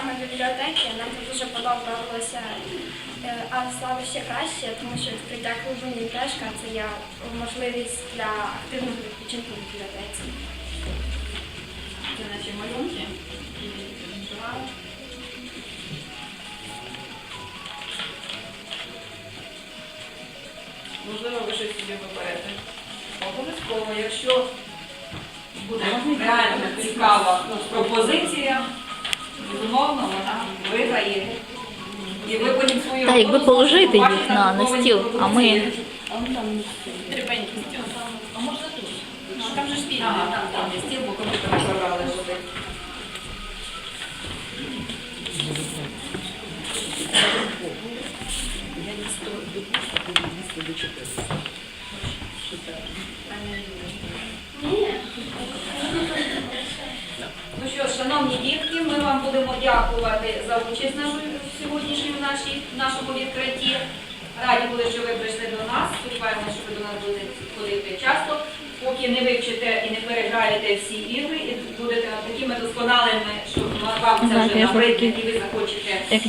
саме бібліотеки. Нам тут дуже подобалося, Е, а стало ще краще, тому що відкриття клубу «Німпешка» – це є можливість для активного відпочинку в бібліотеці. Це наші малюнки. Можливо, ви щось собі виберете. Обов'язково, якщо буде реально цікава пропозиція, безумовно, вона виграє. І ви потім свою Та якби роботу положити їх на- на стіл, а ми- продукції. Трипенький стіл. А можна тут? Там же ж вільно. Ага, там, там є стіл, бо комп'ютер забрали сюди. Шановні дітки, ми вам будемо дякувати за участь нашу сьогоднішній в нашій нашому відкритті. Раді були, що ви прийшли до нас. Сподіваємося, що ви до нас будете ходити часто. Поки не вивчите і не переграєте всі ігри, і будете такими досконалими, що вам це вже набридне, і ви захочете як